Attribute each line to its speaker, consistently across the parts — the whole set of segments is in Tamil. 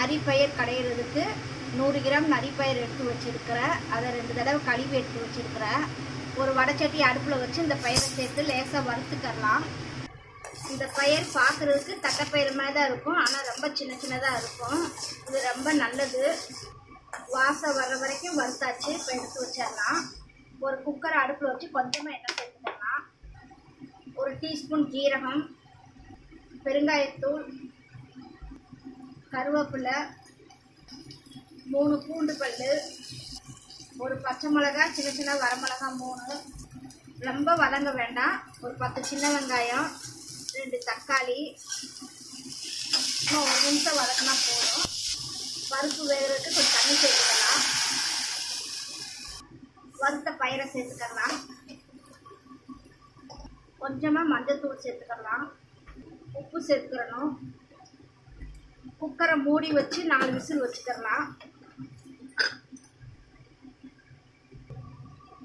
Speaker 1: நரிப்பயிர் கடையிறதுக்கு நூறு கிராம் நரிப்பயிர் எடுத்து வச்சுருக்கிறேன் அதை ரெண்டு தடவை கழுவி எடுத்து வச்சுருக்கிறேன் ஒரு வடைச்சட்டி அடுப்பில் வச்சு இந்த பயிரை சேர்த்து லேசாக வறுத்துக்கரலாம் இந்த பயிர் பார்க்குறதுக்கு தட்டைப்பயிர் மாதிரி தான் இருக்கும் ஆனால் ரொம்ப சின்ன சின்னதாக இருக்கும். இது ரொம்ப நல்லது. வாசம் வர்ற வரைக்கும் வறுத்தாச்சு இப்போ எடுத்து வச்சிடலாம் ஒரு குக்கர் அடுப்பில் வச்சு கொஞ்சமாக எண்ணெய் சேர்த்துக்கலாம். ஒரு டீஸ்பூன் ஜீரகம் பெருங்காயத்தூள் கருவேப்பிலை மூணு பூண்டு பல் ஒரு பச்சை மிளகா சின்ன சின்ன வரமிளகா மூணு. ரொம்ப வதங்க வேண்டாம். ஒரு பத்து சின்ன வெங்காயம் ரெண்டு தக்காளி. இன்னும் ஒரு நிமிஷம் வதக்கினா போதும். பருப்பு வேகிறதுக்கு கொஞ்சம் தண்ணி சேர்த்துக்கலாம். வறுத்த பயிரை சேர்த்துக்கலாம். கொஞ்சமாக மஞ்சள்தூள் சேர்த்துக்கலாம். உப்பு சேர்த்துக்கிறணும் குக்கரை மூடி வச்சு நாலு விசில் வச்சுக்கலாம்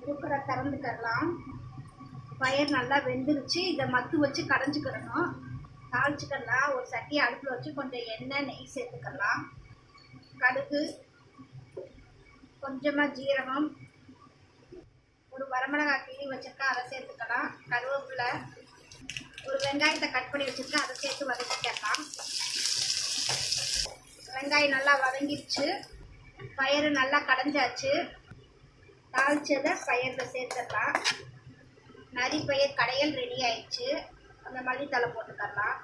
Speaker 1: குக்கரை திறந்துக்கலாம் பயிர் நல்லா வெந்துருச்சு. இதை மத்து வச்சு கடைஞ்சிக்கிறணும் தாளிச்சுக்கலாம் ஒரு சட்டி அடுப்பில் வச்சு கொஞ்சம் எண்ணெய் நெய் சேர்த்துக்கலாம் கடுகு கொஞ்சமாக ஜீரகம் ஒரு வரமிளகாய் கிளி வச்சுருக்கா அதை சேர்த்துக்கலாம். கருவேப்பிலை ஒரு வெங்காயத்தை கட் பண்ணி வச்சுருக்கேன். அதை சேர்த்து வதக்கிக்கலாம் வெங்காயம் நல்லா வதங்கிடுச்சு பயிறு நல்லா கடைஞ்சாச்சு. தாளிச்சதை பயிரில் சேர்த்துடலாம். நரி பயிர் கடையல் ரெடி ஆயிடுச்சு. அந்த மல்லித்தலை போட்டுக்கலாம்